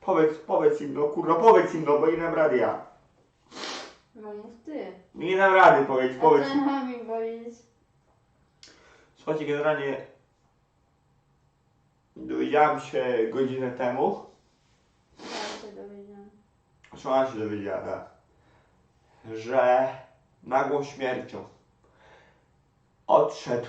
Powiedz, powiedz im, no kurwa, powiedz im, no bo nie dam rady ja. No mów ty. Nie dam rady, powiedz, A powiedz co im. mam mi powiedzieć? Słuchajcie, generalnie dowiedziałam się godzinę temu, Ja się dowiedziałam. ona się dowiedziała, tak, że nagłą śmiercią odszedł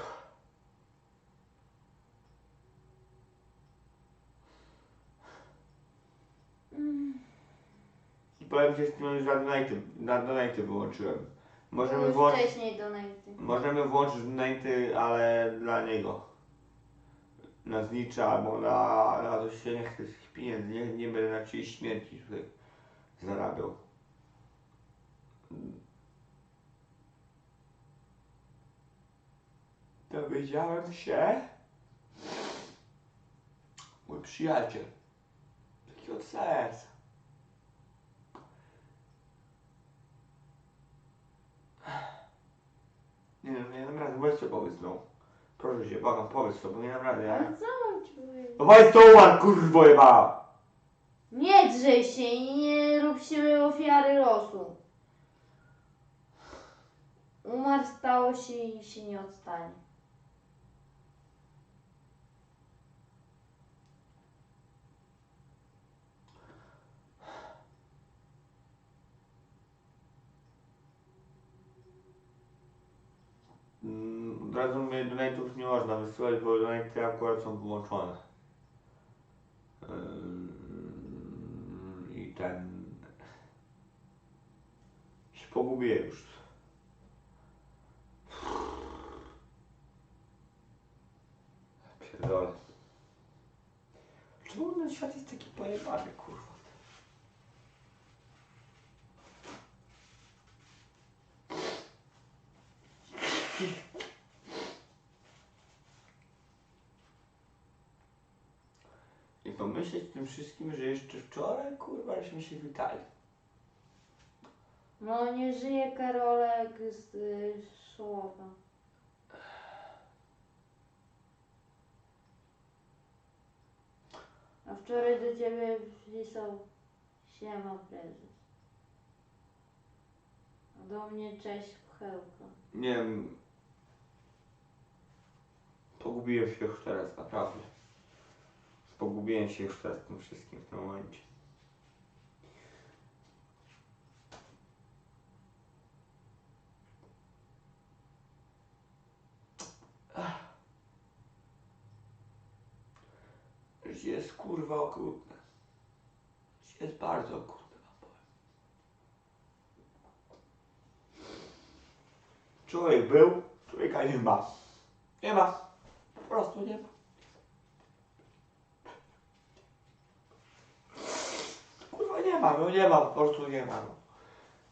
powiem ci, z tym już na donaty, na donaty wyłączyłem. Możemy Już włączyć, wcześniej donaty. możemy włączyć donaty, ale dla niego. Na znicza albo na, na to się nie chcę tych pieniędzy, nie, nie będę na czyjejś śmierci tutaj zarabiał. Dowiedziałem się, mój przyjaciel, taki od serca. Nie no, nie dam rady, weź to powiedz no. Proszę cię, błagam, powiedz to, bo nie dam rady, ja. Ale co mam ci powiedzieć? No powiedz to umarł, kurwo jeba! Nie drzej się i nie rób siły ofiary losu. Umarł, stało się i się nie odstanie. Od razu mnie donate'ów nie można wysyłać, bo donate'y akurat są wyłączone. Ym, I ten... się pogubię już. Pierdolę. Czemu ten świat jest taki pojebany, kurwa? Pomyśleć tym wszystkim, że jeszcze wczoraj, kurwa, żeśmy się witali. No nie żyje Karolek z y, Szołowa. A wczoraj do ciebie pisał Siema prezes. A do mnie cześć Pchełka. Nie wiem. Pogubiłem się już teraz, naprawdę. Pogubiłem się już teraz tym wszystkim w tym momencie. Życie jest kurwa okrutne. Życie jest bardzo okrutne, wam powiem. Człowiek był, człowieka nie ma. Nie ma. Po prostu nie ma. Kurwa nie ma, no nie ma, po prostu nie ma. No.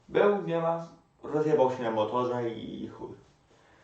Był, nie ma, rozjebał się na motorze i chuj.